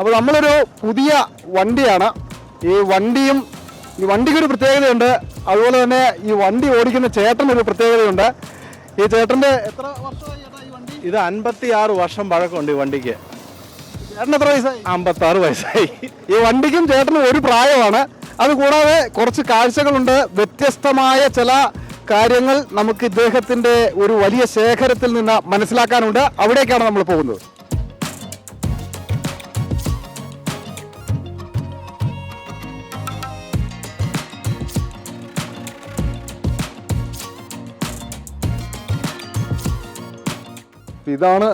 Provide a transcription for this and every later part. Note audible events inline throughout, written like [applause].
അപ്പോൾ നമ്മളൊരു പുതിയ വണ്ടിയാണ്. ഈ വണ്ടിയും ഈ വണ്ടിക്കൊരു പ്രത്യേകതയുണ്ട്. അതുപോലെ തന്നെ ഈ വണ്ടി ഓടിക്കുന്ന ചേട്ടനൊരു പ്രത്യേകതയുണ്ട്. ഈ ചേട്ടന്റെ എത്ര വർഷമായി ഇത് അൻപത്തി ആറ് വർഷം പഴക്കമുണ്ട് ഈ വണ്ടിക്ക്. ചേട്ടൻ എത്ര വയസ്സായി? അമ്പത്തി ആറ് വയസ്സായി. ഈ വണ്ടിക്കും ചേട്ടനും ഒരു പ്രായമാണ്. അതുകൂടാതെ കുറച്ച് കാഴ്ചകളുണ്ട്. വ്യത്യസ്തമായ ചില കാര്യങ്ങൾ നമുക്ക് ഇദ്ദേഹത്തിന്റെ ഒരു വലിയ ശേഖരത്തിൽ നിന്ന് മനസ്സിലാക്കാനുണ്ട്. അവിടേക്കാണ് നമ്മൾ പോകുന്നത്. ഇതാണ്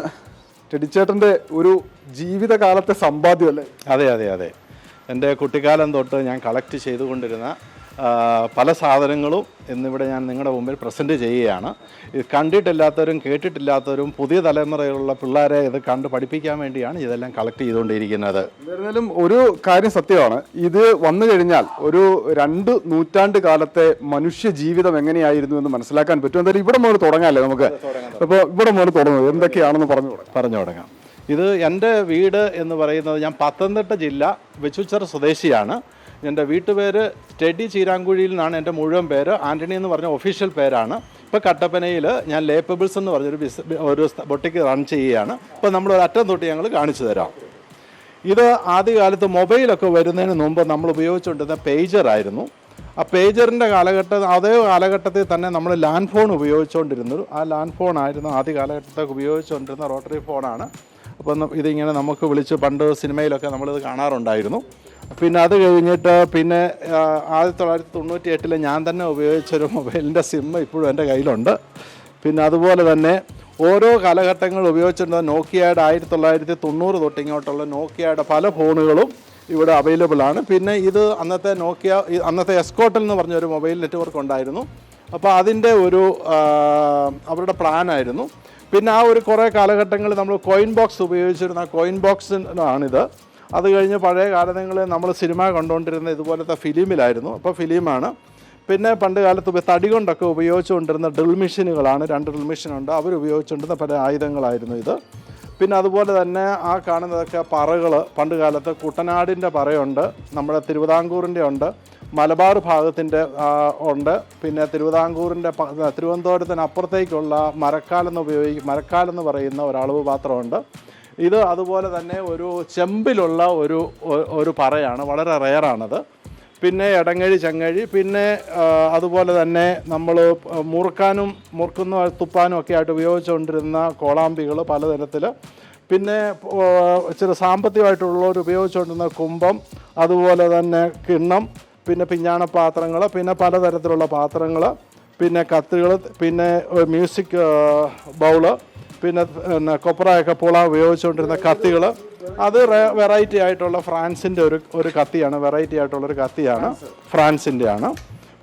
ടെഡിച്ചേട്ടന്റെ ഒരു ജീവിതകാലത്തെ സമ്പാദ്യം അല്ലേ അതെ അതെ അതെ. എന്റെ കുട്ടിക്കാലം തൊട്ട് ഞാൻ കളക്ട് ചെയ്തുകൊണ്ടിരുന്ന പല സാധനങ്ങളും എന്നിവിടെ ഞാൻ നിങ്ങളുടെ മുമ്പിൽ പ്രസന്റ് ചെയ്യുകയാണ്. ഇത് കണ്ടിട്ടില്ലാത്തവരും കേട്ടിട്ടില്ലാത്തവരും പുതിയ തലമുറയിലുള്ള പിള്ളേരെ ഇത് കണ്ട് പഠിപ്പിക്കാൻ വേണ്ടിയാണ് ഇതെല്ലാം കളക്ട് ചെയ്തുകൊണ്ടിരിക്കുന്നത്. എന്നിരുന്നാലും ഒരു കാര്യം സത്യമാണ്. ഇത് വന്നു കഴിഞ്ഞാൽ ഒരു രണ്ട് നൂറ്റാണ്ട് കാലത്തെ മനുഷ്യ ജീവിതം എങ്ങനെയായിരുന്നു എന്ന് മനസ്സിലാക്കാൻ പറ്റും. എന്തായാലും ഇവിടെ മുതൽ തുടങ്ങാല്ലേ നമുക്ക്? അപ്പോൾ ഇവിടെ മുതൽ തുടങ്ങും. എന്തൊക്കെയാണെന്ന് പറഞ്ഞു പറഞ്ഞു തുടങ്ങാം. ഇത് എന്റെ വീട് എന്ന് പറയുന്നത് ഞാൻ പത്തനംതിട്ട ജില്ല വെച്ചുച്ചർ സ്വദേശിയാണ്. എന്റെ വീട്ടുപേര് ടെഡി ചീരാങ്കുഴിയിൽ നിന്നാണ് എന്റെ മുഴുവൻ പേര്. ആന്റണി എന്ന് പറഞ്ഞ ഒഫീഷ്യൽ പേരാണ്. ഇപ്പോൾ കട്ടപ്പനയിൽ ഞാൻ ലേപ്പബിൾസ് എന്ന് പറഞ്ഞൊരു ബിസ് ഒരു ബൊട്ടിക്ക് റൺ ചെയ്യുകയാണ്. ഇപ്പോൾ നമ്മൾ ഒരു അറ്റം തൊട്ട് ഞങ്ങൾ കാണിച്ചു തരാം. ഇത് ആദ്യകാലത്ത് മൊബൈലൊക്കെ വരുന്നതിന് മുമ്പ് നമ്മൾ ഉപയോഗിച്ചുകൊണ്ടിരുന്ന പേജർ ആയിരുന്നു. ആ പേജറിന്റെ കാലഘട്ടം അതേ കാലഘട്ടത്തിൽ തന്നെ നമ്മൾ ലാൻഡ് ഫോൺ ഉപയോഗിച്ചുകൊണ്ടിരുന്നു ആ ലാൻഡ് ഫോൺ ആയിരുന്നു ആദ്യ കാലഘട്ടത്തൊക്കെ ഉപയോഗിച്ചുകൊണ്ടിരുന്ന റോട്ടറി ഫോണാണ് അപ്പം ഇതിങ്ങനെ നമുക്ക് വിളിച്ച് പണ്ട് സിനിമയിലൊക്കെ നമ്മളിത് കാണാറുണ്ടായിരുന്നു. പിന്നെ അത് കഴിഞ്ഞിട്ട് പിന്നെ ആയിരത്തി തൊള്ളായിരത്തി തൊണ്ണൂറ്റി എട്ടിൽ ഞാൻ തന്നെ ഉപയോഗിച്ചൊരു മൊബൈലിന്റെ സിം ഇപ്പോഴും എന്റെ കയ്യിലുണ്ട്. പിന്നെ അതുപോലെ തന്നെ ഓരോ കാലഘട്ടങ്ങൾ ഉപയോഗിച്ചിരുന്ന നോക്കിയയുടെ ആയിരത്തി തൊള്ളായിരത്തി തൊണ്ണൂറ് തൊട്ട് ഇങ്ങോട്ടുള്ള നോക്കിയയുടെ പല ഫോണുകളും ഇവിടെ അവൈലബിൾ ആണ്. പിന്നെ ഇത് അന്നത്തെ നോക്കിയ അന്നത്തെ എസ്കോട്ടൽ എന്ന് പറഞ്ഞൊരു മൊബൈൽ നെറ്റ്വർക്ക് ഉണ്ടായിരുന്നു. അപ്പോൾ അതിന്റെ ഒരു അവരുടെ പ്ലാനായിരുന്നു പിന്നെ ആ ഒരു കുറേ കാലഘട്ടങ്ങളിൽ നമ്മൾ കോയിൻ ബോക്സ് ഉപയോഗിച്ചിരുന്ന കോയിൻ ബോക്സിനാണിത് അത് കഴിഞ്ഞ് പഴയ കാലങ്ങളിൽ നമ്മൾ സിനിമ കണ്ടുകൊണ്ടിരുന്ന ഇതുപോലത്തെ ഫിലിമിലായിരുന്നു. അപ്പോൾ ഫിലിമാണ്. പിന്നെ പണ്ട് കാലത്ത് തടി കൊണ്ടൊക്കെ ഉപയോഗിച്ചുകൊണ്ടിരുന്ന ഡ്രിൽ മെഷീനുകളാണ്. രണ്ട് ഡ്രിൽ മെഷീനുണ്ട്. അവർ ഉപയോഗിച്ചുകൊണ്ടിരുന്ന പല ആയുധങ്ങളായിരുന്നു ഇത്. പിന്നെ അതുപോലെ തന്നെ ആ കാണുന്നതൊക്കെ പറകൾ പണ്ട് കാലത്ത് കുട്ടനാടിന്റെ പറയുണ്ട്. നമ്മുടെ തിരുവിതാംകൂറിന്റെ ഉണ്ട്. മലബാർ ഭാഗത്തിന്റെ ഉണ്ട്. പിന്നെ തിരുവിതാംകൂറിന്റെ തിരുവനന്തപുരത്തിന് അപ്പുറത്തേക്കുള്ള മരക്കാലെന്ന് ഉപയോഗിക്കും മരക്കാലെന്ന് പറയുന്ന ഒരളവ് പാത്രമുണ്ട്. ഇത് അതുപോലെ തന്നെ ഒരു ചെമ്പിലുള്ള ഒരു ഒരു പറയാണ് വളരെ റെയറാണത്. പിന്നെ എടങ്ങഴി ചങ്ങഴി പിന്നെ അതുപോലെ തന്നെ നമ്മൾ മുറുക്കാനും മുറുക്കുന്ന തുപ്പാനും ഒക്കെ ആയിട്ട് ഉപയോഗിച്ചുകൊണ്ടിരുന്ന കോളാമ്പികൾ പലതരത്തിൽ പിന്നെ ചില സാമ്പത്തികമായിട്ടുള്ളവർ ഉപയോഗിച്ചുകൊണ്ടിരുന്ന കുംഭം അതുപോലെ തന്നെ കിണ്ണം പിന്നെ പിഞ്ഞാണപാത്രങ്ങൾ പിന്നെ പലതരത്തിലുള്ള പാത്രങ്ങൾ പിന്നെ കത്തുകൾ പിന്നെ മ്യൂസിക് ബൗൾ പിന്നെ പിന്നെ കൊപ്രയൊക്കെ പുള ഉപയോഗിച്ചുകൊണ്ടിരുന്ന കത്തികൾ അത് വെറൈറ്റി ആയിട്ടുള്ള ഫ്രാൻസിന്റെ ഒരു ഒരു കത്തിയാണ്. വെറൈറ്റി ആയിട്ടുള്ള ഒരു കത്തിയാണ് ഫ്രാൻസിന്റെ ആണ്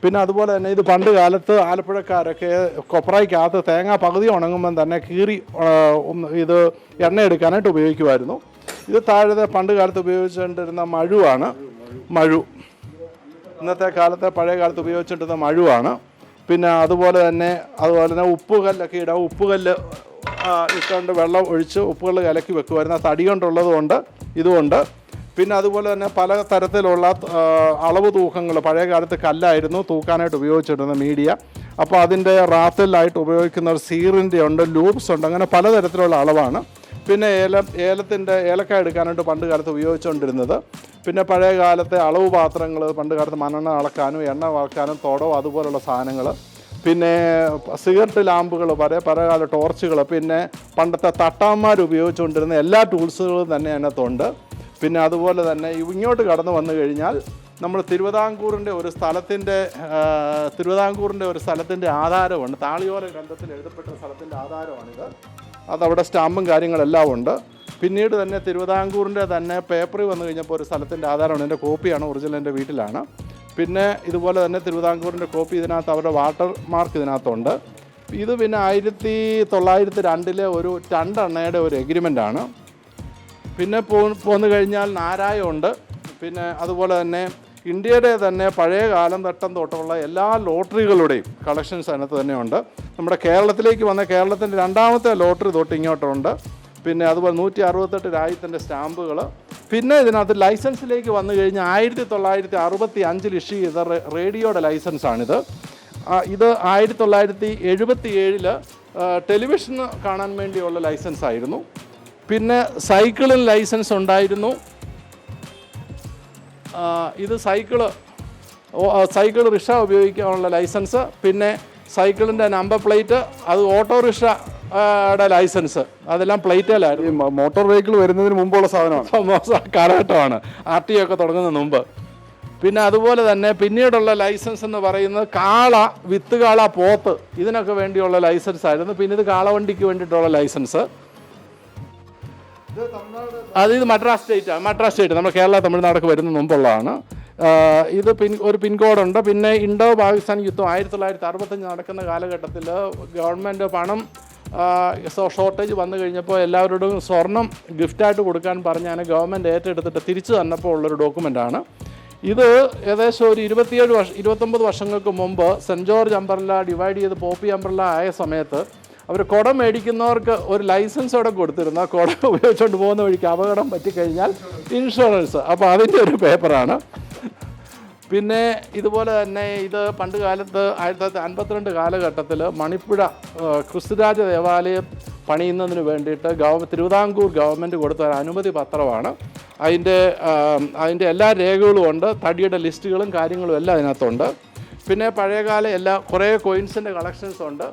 പിന്നെ അതുപോലെ തന്നെ ഇത് പണ്ട് കാലത്ത് ആലപ്പുഴക്കാരൊക്കെ കൊപ്രയ്ക്കകത്ത് തേങ്ങ പകുതി ഉണങ്ങുമ്പം തന്നെ കീറി ഇത് എണ്ണ എടുക്കാനായിട്ട് ഉപയോഗിക്കുമായിരുന്നു. ഇത് താഴത്തെ പണ്ട് കാലത്ത് ഉപയോഗിച്ചുകൊണ്ടിരുന്ന മഴുവാണ്. മഴു. ഇന്നത്തെ കാലത്തെ പഴയ കാലത്ത് ഉപയോഗിച്ചിട്ടുന്ന മഴുവാണ്. പിന്നെ അതുപോലെ തന്നെ അതുപോലെ തന്നെ ഉപ്പുകല്ലൊക്കെ ഇടാം. ഉപ്പുകല്ല് ഇട്ടുകൊണ്ട് വെള്ളം ഒഴിച്ച് ഉപ്പുകൾ കലക്കി വെക്കുമായിരുന്നു ആ തടി കൊണ്ടുള്ളതുകൊണ്ട് ഇതുകൊണ്ട് പിന്നെ അതുപോലെ തന്നെ പല തരത്തിലുള്ള അളവ് തൂക്കങ്ങൾ. പഴയ കാലത്ത് കല്ലായിരുന്നു തൂക്കാനായിട്ട് ഉപയോഗിച്ചിരുന്നത് മീഡിയ. അപ്പോൾ അതിന്റെ റാത്തലായിട്ട് ഉപയോഗിക്കുന്ന ഒരു സീറിന്റെ ഉണ്ട് ലൂപ്സ് ഉണ്ട്. അങ്ങനെ പലതരത്തിലുള്ള അളവാണ്. പിന്നെ ഏലം ഏലത്തിന്റെ ഏലക്ക എടുക്കാനായിട്ട് പണ്ട് കാലത്ത് ഉപയോഗിച്ചുകൊണ്ടിരുന്നത്. പിന്നെ പഴയ കാലത്തെ അളവ് പാത്രങ്ങൾ പണ്ട് കാലത്ത് മണ്ണെണ്ണ അളക്കാനും എണ്ണ വളക്കാനും തോടോ അതുപോലുള്ള സാധനങ്ങൾ. പിന്നെ സിഗരറ്റ് ലാമ്പുകൾ പല പലകാല ടോർച്ചുകൾ പിന്നെ പണ്ടത്തെ തട്ടാന്മാർ ഉപയോഗിച്ചുകൊണ്ടിരുന്ന എല്ലാ ടൂൾസുകളും തന്നെ അതിനകത്തുണ്ട്. പിന്നെ അതുപോലെ തന്നെ ഇങ്ങോട്ട് കടന്നു വന്നു കഴിഞ്ഞാൽ നമ്മൾ തിരുവിതാംകൂറിന്റെ ഒരു സ്ഥലത്തിന്റെ തിരുവിതാംകൂറിന്റെ ഒരു സ്ഥലത്തിന്റെ ആധാരമുണ്ട്. താളിയോര ഗ്രന്ഥത്തിൽ എഴുതപ്പെട്ട സ്ഥലത്തിന്റെ ആധാരമാണിത്. അതവിടെ സ്റ്റാമ്പും കാര്യങ്ങളെല്ലാം ഉണ്ട്. പിന്നീട് തന്നെ തിരുവിതാംകൂറിന്റെ തന്നെ പേപ്പറിൽ വന്നു കഴിഞ്ഞപ്പോൾ ഒരു സ്ഥലത്തിന്റെ ആധാരമാണ്. എന്റെ കോപ്പിയാണ് ഒറിജിനൽ എന്റെ വീട്ടിലാണ്. പിന്നെ ഇതുപോലെ തന്നെ തിരുവിതാംകൂറിന്റെ കോപ്പി ഇതിനകത്ത് അവരുടെ വാട്ടർ മാർക്ക് ഇതിനകത്തുണ്ട്. ഇത് പിന്നെ ആയിരത്തി തൊള്ളായിരത്തി രണ്ടിലെ ഒരു രണ്ടെണ്ണയുടെ ഒരു എഗ്രിമെന്റാണ് പിന്നെ പോന്നു കഴിഞ്ഞാൽ നാരായമുണ്ട് പിന്നെ അതുപോലെ തന്നെ ഇന്ത്യയുടെ തന്നെ പഴയ കാലം തട്ടം തൊട്ടുള്ള എല്ലാ ലോട്ടറികളുടെയും കളക്ഷൻസ് അതിനകത്ത് തന്നെയുണ്ട്. നമ്മുടെ കേരളത്തിലേക്ക് വന്ന കേരളത്തിന്റെ രണ്ടാമത്തെ ലോട്ടറി തൊട്ട് ഇങ്ങോട്ടുണ്ട്. പിന്നെ അതുപോലെ നൂറ്റി അറുപത്തെട്ട് രാജ്യത്തിന്റെ സ്റ്റാമ്പുകൾ. പിന്നെ ഇതിനകത്ത് ലൈസൻസിലേക്ക് വന്നു കഴിഞ്ഞാൽ ആയിരത്തി തൊള്ളായിരത്തി അറുപത്തി അഞ്ചിൽ ഇഷ്യൂ ചെയ്ത റേഡിയോയുടെ ലൈസൻസാണിത്. ഇത് ആയിരത്തി തൊള്ളായിരത്തി എഴുപത്തി ഏഴിൽ ടെലിവിഷൻ കാണാൻ വേണ്ടിയുള്ള ലൈസൻസ് ആയിരുന്നു പിന്നെ സൈക്കിളിന് ലൈസൻസ് ഉണ്ടായിരുന്നു ഇത് സൈക്കിൾ സൈക്കിൾ റിക്ഷ ഉപയോഗിക്കാനുള്ള ലൈസൻസ്. പിന്നെ സൈക്കിളിന്റെ നമ്പർ പ്ലേറ്റ് അത് ഓട്ടോറിക്ഷയുടെ ലൈസൻസ്. അതെല്ലാം പ്ലേറ്റിലായിരുന്നു. മോട്ടോർ വെഹിക്കിൾ വരുന്നതിന് മുമ്പുള്ള സാധനമാണ്. കാലഘട്ടമാണ്. ആർ ടി ഒക്കെ തുടങ്ങുന്നതിന് മുമ്പ്. പിന്നെ അതുപോലെ തന്നെ പിന്നീടുള്ള ലൈസൻസ് എന്ന് പറയുന്നത് കാള വിത്ത് കാള പോത്ത് ഇതിനൊക്കെ വേണ്ടിയുള്ള ലൈസൻസ് ആയിരുന്നു. പിന്നെ ഇത് കാളവണ്ടിക്ക് വേണ്ടിയിട്ടുള്ള ലൈസൻസ്. അത് ഇത് മദ്രാസ് സ്റ്റേറ്റ് മദ്രാസ് സ്റ്റേറ്റ്. നമ്മുടെ കേരള തമിഴ്നാടൊക്കെ വരുന്ന മുമ്പുള്ളതാണ്. ഇത് പിൻ ഒരു പിൻകോഡുണ്ട് പിന്നെ ഇൻഡോ പാകിസ്ഥാൻ യുദ്ധം ആയിരത്തി തൊള്ളായിരത്തി അറുപത്തഞ്ച് നടക്കുന്ന കാലഘട്ടത്തിൽ ഗവൺമെന്റ് പണം ഷോർട്ടേജ് വന്നു കഴിഞ്ഞപ്പോൾ എല്ലാവരോടും സ്വർണം ഗിഫ്റ്റായിട്ട് കൊടുക്കാൻ പറഞ്ഞാണ് ഗവൺമെന്റ് ഏറ്റെടുത്തിട്ട് തിരിച്ചു തന്നപ്പോൾ ഉള്ളൊരു ഡോക്യുമെന്റാണ്. ഇത് ഏകദേശം ഒരു ഇരുപത്തിയേഴ് വർഷം ഇരുപത്തൊമ്പത് വർഷങ്ങൾക്ക് മുമ്പ് സെന്റ് ജോർജ് അംബ്രല്ല ഡിവൈഡ് ചെയ്ത് പോപ്പി അംബ്രല്ല ആയ സമയത്ത് അവർ കുടം മേടിക്കുന്നവർക്ക് ഒരു ലൈസൻസ് കൊടുത്തിരുന്ന കൊടുത്തിരുന്നു. ആ കുടം ഉപയോഗിച്ചുകൊണ്ട് പോകുന്ന വഴിക്ക് അപകടം പറ്റിക്കഴിഞ്ഞാൽ ഇൻഷുറൻസ്. അപ്പോൾ അതിന്റെ ഒരു പേപ്പറാണ്. പിന്നെ ഇതുപോലെ തന്നെ ഇത് പണ്ട് കാലത്ത് ആയിരത്തി തൊള്ളായിരത്തി അൻപത്തിരണ്ട് കാലഘട്ടത്തിൽ മണിപ്പുഴ ക്രിസ്തുരാജ ദേവാലയം പണിയുന്നതിന് വേണ്ടിയിട്ട് ഗവ തിരുവിതാംകൂർ ഗവൺമെന്റ് കൊടുത്ത ഒരു അനുമതി പത്രമാണ്. അതിന്റെ അതിന്റെ എല്ലാ രേഖകളും ഉണ്ട്. തടിയുടെ ലിസ്റ്റുകളും കാര്യങ്ങളും എല്ലാം അതിനകത്തുണ്ട്. പിന്നെ പഴയകാല എല്ലാ കുറേ കോയിൻസിന്റെ കളക്ഷൻസ് ഉണ്ട്.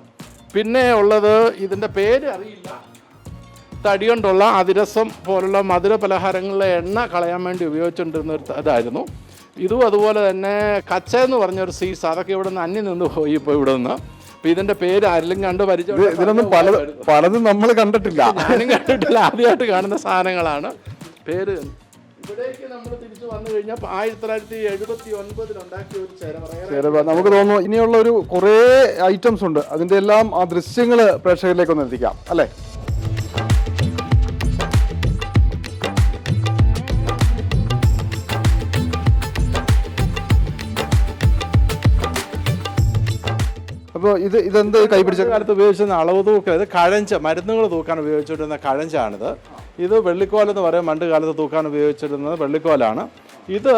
പിന്നെ ഉള്ളത് ഇതിന്റെ പേര് അറിയില്ല. തടി കൊണ്ടുള്ള അതിരസം പോലുള്ള മധുര പലഹാരങ്ങളിലെ എണ്ണ കളയാൻ വേണ്ടി ഉപയോഗിച്ചുകൊണ്ടിരുന്ന ഒരു ഇതായിരുന്നു. ഇതും അതുപോലെ തന്നെ കച്ച എന്ന് പറഞ്ഞൊരു സീസ് അതൊക്കെ ഇവിടെ നിന്ന് അന്യം നിന്ന് പോയി ഇപ്പോൾ ഇവിടെ നിന്ന് അപ്പോൾ ഇതിന്റെ പേര് ആരെങ്കിലും കണ്ട് പരിചയം ഇതിനൊന്നും പല പലതും നമ്മൾ കണ്ടിട്ടില്ല. [laughs] ഞാനും കണ്ടിട്ടില്ല. ആദ്യമായിട്ട് കാണുന്ന സാധനങ്ങളാണ്. പേര് ഇവിടേക്ക് നമ്മൾ തിരിച്ചു വന്നു കഴിഞ്ഞാൽ ആയിരത്തി തൊള്ളായിരത്തി എഴുപത്തി ഒൻപതിൽ ഉണ്ടാക്കിയ ഒരു നമുക്ക് തോന്നുന്നു ഇനിയുള്ള ഒരു കുറേ ഐറ്റംസ് ഉണ്ട്. അതിന്റെ എല്ലാം ആ ദൃശ്യങ്ങൾ പ്രേക്ഷകരിലേക്ക് ഒന്ന് എത്തിക്കാം. അല്ലേ? അപ്പോൾ ഇത് ഇതെന്ത് കൈപിടിച്ച കാലത്ത് ഉപയോഗിച്ചിരുന്ന അളവ് തൂക്ക ഇത് കഴഞ്ച് മരുന്നുകൾ തൂക്കാൻ ഉപയോഗിച്ചിരുന്ന കഴഞ്ചാണിത്. ഇത് വെള്ളിക്കോൽ എന്ന് പറയും പണ്ട് കാലത്ത് തൂക്കാൻ ഉപയോഗിച്ചിരുന്നത് വെള്ളിക്കോലാണ്. ഇത്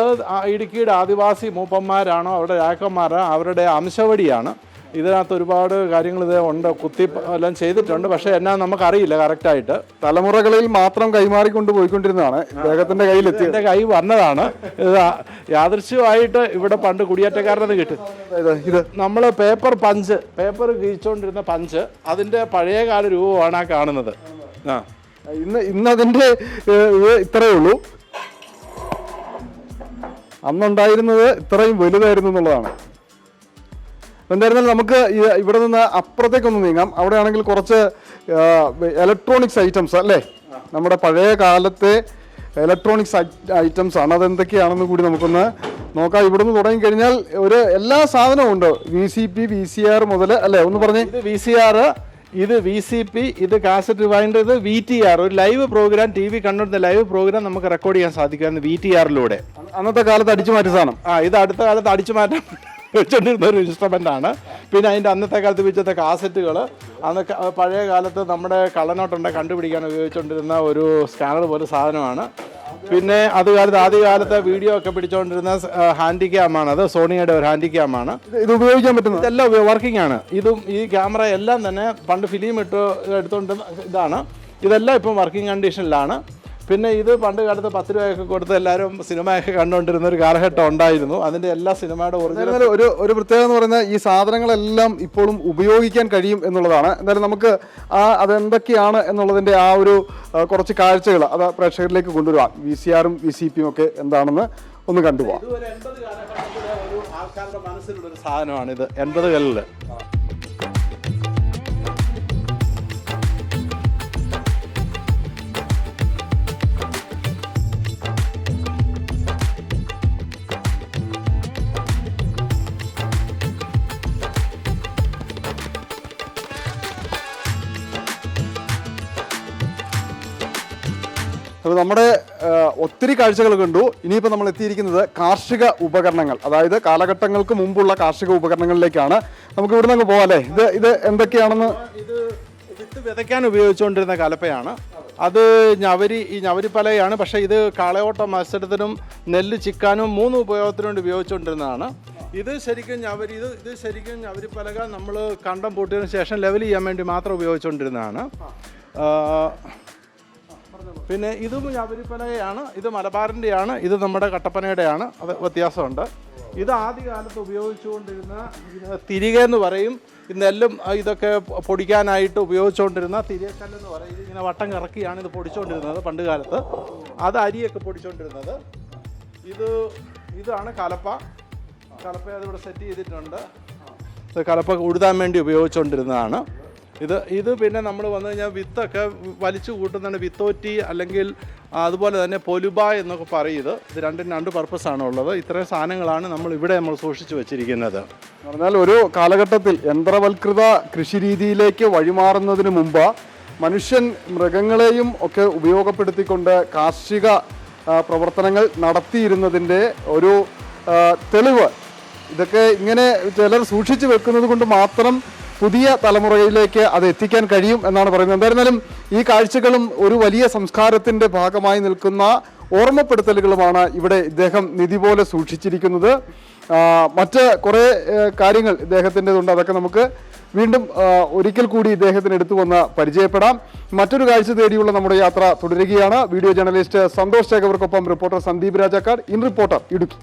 ഇടുക്കിയുടെ ആദിവാസി മൂപ്പന്മാരാണോ അവരുടെ രാക്കന്മാരാണോ അവരുടെ അംശവടിയാണ്. ഇതിനകത്ത് ഒരുപാട് കാര്യങ്ങൾ ഇത് ഉണ്ട്. കുത്തി എല്ലാം ചെയ്തിട്ടുണ്ട്. പക്ഷേ എന്നാ നമുക്കറിയില്ല കറക്റ്റായിട്ട്. തലമുറകളിൽ മാത്രം കൈമാറിക്കൊണ്ട് പോയിക്കൊണ്ടിരുന്നതാണ്. ഇദ്ദേഹത്തിന്റെ കയ്യിലെത്തി എന്റെ കൈ വന്നതാണ്. ഇത് യാദൃശ്യമായിട്ട് ഇവിടെ പണ്ട് കുടിയേറ്റക്കാരനത് കിട്ടും. ഇത് നമ്മൾ പേപ്പർ പഞ്ച് പേപ്പർ ഗീച്ചുകൊണ്ടിരുന്ന പഞ്ച് അതിന്റെ പഴയകാല രൂപമാണ് ആ കാണുന്നത്. ആ. ഇന്ന് ഇന്നതിന്റെ ഇത്രയേ ഉള്ളൂ. അന്നുണ്ടായിരുന്നത് ഇത്രയും വലുതായിരുന്നു എന്നുള്ളതാണ്. എന്തായിരുന്നാലും നമുക്ക് ഇവിടെ നിന്ന് അപ്പുറത്തേക്കൊന്ന് നീങ്ങാം. അവിടെ ആണെങ്കിൽ കുറച്ച് ഇലക്ട്രോണിക്സ് ഐറ്റംസ് അല്ലേ? നമ്മുടെ പഴയ കാലത്തെ ഇലക്ട്രോണിക്സ് ഐറ്റംസ് ആണ്. അതെന്തൊക്കെയാണെന്ന് കൂടി നമുക്കൊന്ന് നോക്കാം. ഇവിടുന്ന് തുടങ്ങിക്കഴിഞ്ഞാൽ ഒരു എല്ലാ സാധനവും ഉണ്ട്. V C P V C R മുതൽ അല്ലേ? ഒന്ന് പറഞ്ഞേ. വി സി ആർ ഇത് വി സി പി ഇത് കാസറ്റ് വൈൻഡർ ഇത് വി ടി ആർ ഒരു ലൈവ് പ്രോഗ്രാം ടി വി കണ്ടുവരുന്ന ലൈവ് പ്രോഗ്രാം നമുക്ക് റെക്കോർഡ് ചെയ്യാൻ സാധിക്കുമായിരുന്നു വി ടി ആറിലൂടെ അന്നത്തെ കാലത്ത് അടിച്ചു മാറ്റിയ സാധനം. ആ ഇത് അടുത്ത കാലത്ത് അടിച്ചു മാറ്റാൻ വെച്ചുകൊണ്ടിരുന്ന ഒരു ഇൻസ്ട്രുമെന്റ് ആണ്. പിന്നെ അതിന്റെ അന്നത്തെ കാലത്ത് വെച്ചത്തെ കാസറ്റുകൾ അന്ന് പഴയ കാലത്ത് നമ്മുടെ കള്ളനോട്ടുണ്ട കണ്ടുപിടിക്കാൻ ഉപയോഗിച്ചുകൊണ്ടിരുന്ന ഒരു സ്കാനർ പോലെ സാധനമാണ്. പിന്നെ അത് കാലത്ത് ആദ്യ കാലത്തെ വീഡിയോ ഒക്കെ പിടിച്ചുകൊണ്ടിരുന്ന ഹാൻഡി ക്യാമാണ് അത് സോണിയുടെ ഒരു ഹാൻഡി ക്യാമാണ് ഇത് ഇത് ഉപയോഗിക്കാൻ പറ്റുന്നത്? ഇതെല്ലാം വർക്കിംഗ് ആണ്. ഇതും ഈ ക്യാമറ എല്ലാം തന്നെ പണ്ട് ഫിലിം ഇട്ട് എടുത്തുകൊണ്ട് ഇതാണ്. ഇതെല്ലാം ഇപ്പം വർക്കിംഗ് കണ്ടീഷനിലാണ് പിന്നെ ഇത് പണ്ട് കാലത്ത് പത്ത് രൂപയൊക്കെ കൊടുത്ത് എല്ലാവരും സിനിമയൊക്കെ കണ്ടുകൊണ്ടിരുന്ന ഒരു കാലഘട്ടം ഉണ്ടായിരുന്നു. അതിന്റെ എല്ലാ സിനിമയുടെ ഒറിജിനൽ ഒരു ഒരു പ്രത്യേകത എന്ന് പറയുന്നത് ഈ സാധനങ്ങളെല്ലാം ഇപ്പോഴും ഉപയോഗിക്കാൻ കഴിയും എന്നുള്ളതാണ്. എന്തായാലും നമുക്ക് ആ അതെന്തൊക്കെയാണ് എന്നുള്ളതിന്റെ ആ ഒരു കുറച്ച് കാഴ്ചകൾ അത് പ്രേക്ഷകരിലേക്ക് കൊണ്ടുവരാം വി സി ആറും വി സി പിയും ഒക്കെ എന്താണെന്ന് ഒന്ന് കണ്ടുപോകാം ആൾക്കാരുടെ മനസ്സിലുള്ള ഒരു സാധനമാണിത്. എൺപതുകളിൽ അപ്പോൾ നമ്മുടെ ഒത്തിരി കാഴ്ചകൾ കണ്ടു. ഇനിയിപ്പോൾ നമ്മൾ എത്തിയിരിക്കുന്നത് കാർഷിക ഉപകരണങ്ങൾ. അതായത് കാലഘട്ടങ്ങൾക്ക് മുമ്പുള്ള കാർഷിക ഉപകരണങ്ങളിലേക്കാണ്. നമുക്ക് ഇവിടെ നിന്ന് പോകാം അല്ലേ? ഇത് ഇത് എന്തൊക്കെയാണെന്ന്? ഇത് വിത്ത് വിതയ്ക്കാൻ ഉപയോഗിച്ചുകൊണ്ടിരുന്ന കലപ്പയാണ്. അത് ഞവരി ഈ ഞവരിപ്പലയാണ്. പക്ഷേ ഇത് കാളയോട്ട മത്സരത്തിനും നെല്ല് ചിക്കാനും മൂന്ന് ഉപയോഗത്തിനു വേണ്ടി ഉപയോഗിച്ചുകൊണ്ടിരുന്നതാണ്. ഇത് ശരിക്കും ഞവരി ഇത് ഇത് ശരിക്കും ഞവരിപ്പലക നമ്മൾ കണ്ടം പൂട്ടിയതിനു ശേഷം ലെവൽ ചെയ്യാൻ വേണ്ടി മാത്രം ഉപയോഗിച്ചുകൊണ്ടിരുന്നതാണ്. പിന്നെ ഇതും ഞവരിപ്പലകയാണ് ഇത് മലബാറിന്റെയാണ് ഇത് നമ്മുടെ കട്ടപ്പനയുടെയാണ്. അത് വ്യത്യാസമുണ്ട്. ഇത് ആദ്യകാലത്ത് ഉപയോഗിച്ചുകൊണ്ടിരുന്ന തിരികെ എന്ന് പറയും നെല്ലും ഇതൊക്കെ പൊടിക്കാനായിട്ട് ഉപയോഗിച്ചുകൊണ്ടിരുന്ന തിരികക്കല്ലെന്ന് പറയും. ഇങ്ങനെ വട്ടം കറക്കിയാണ് ഇത് പൊടിച്ചുകൊണ്ടിരുന്നത് പണ്ട് കാലത്ത്. അത് അരിയൊക്കെ പൊടിച്ചുകൊണ്ടിരുന്നത്. ഇത് ഇതാണ് കലപ്പ. കലപ്പ അതിവിടെ സെറ്റ് ചെയ്തിട്ടുണ്ട്. കലപ്പ ഉഴുതാൻ വേണ്ടി ഉപയോഗിച്ചുകൊണ്ടിരുന്നതാണ്. ഇത് ഇത് പിന്നെ നമ്മൾ വന്നു കഴിഞ്ഞാൽ വിത്തൊക്കെ വലിച്ചു കൂട്ടുന്നതാണ് വിത്തോറ്റി അല്ലെങ്കിൽ അതുപോലെ തന്നെ പൊലുബ എന്നൊക്കെ പറയുന്നത് ഇത് രണ്ടും രണ്ട് പർപ്പസാണ് ഉള്ളത്. ഇത്രയും സാധനങ്ങളാണ് നമ്മൾ ഇവിടെ നമ്മൾ സൂക്ഷിച്ചു വെച്ചിരിക്കുന്നത്. എന്ന് പറഞ്ഞാൽ ഒരു കാലഘട്ടത്തിൽ യന്ത്രവൽകൃത കൃഷി രീതിയിലേക്ക് വഴിമാറുന്നതിന് മുമ്പ് മനുഷ്യൻ മൃഗങ്ങളെയും ഒക്കെ ഉപയോഗപ്പെടുത്തിക്കൊണ്ട് കാർഷിക പ്രവർത്തനങ്ങൾ നടത്തിയിരുന്നതിന്റെ ഒരു തെളിവ്. ഇതൊക്കെ ഇങ്ങനെ ചിലർ സൂക്ഷിച്ചു വെക്കുന്നത് കൊണ്ട് മാത്രം പുതിയ തലമുറയിലേക്ക് അത് എത്തിക്കാൻ കഴിയും എന്നാണ് പറയുന്നത്. എന്തായിരുന്നാലും ഈ കാഴ്ചകളും ഒരു വലിയ സംസ്കാരത്തിന്റെ ഭാഗമായി നിൽക്കുന്ന ഓർമ്മപ്പെടുത്തലുകളുമാണ് ഇവിടെ ഇദ്ദേഹം നിധി പോലെ സൂക്ഷിച്ചിരിക്കുന്നത്. മറ്റ് കുറേ കാര്യങ്ങൾ ഇദ്ദേഹത്തിന്റെതുണ്ട്. അതൊക്കെ നമുക്ക് വീണ്ടും ഒരിക്കൽ കൂടി ഇദ്ദേഹത്തിന് എടുത്തു വന്ന് പരിചയപ്പെടാം. മറ്റൊരു കാഴ്ച തേടിയുള്ള നമ്മുടെ യാത്ര തുടരുകയാണ്. Video journalist Santhosh ശേഖവർക്കൊപ്പം reporter Sandeep Rajakkad. In reporter Idukki.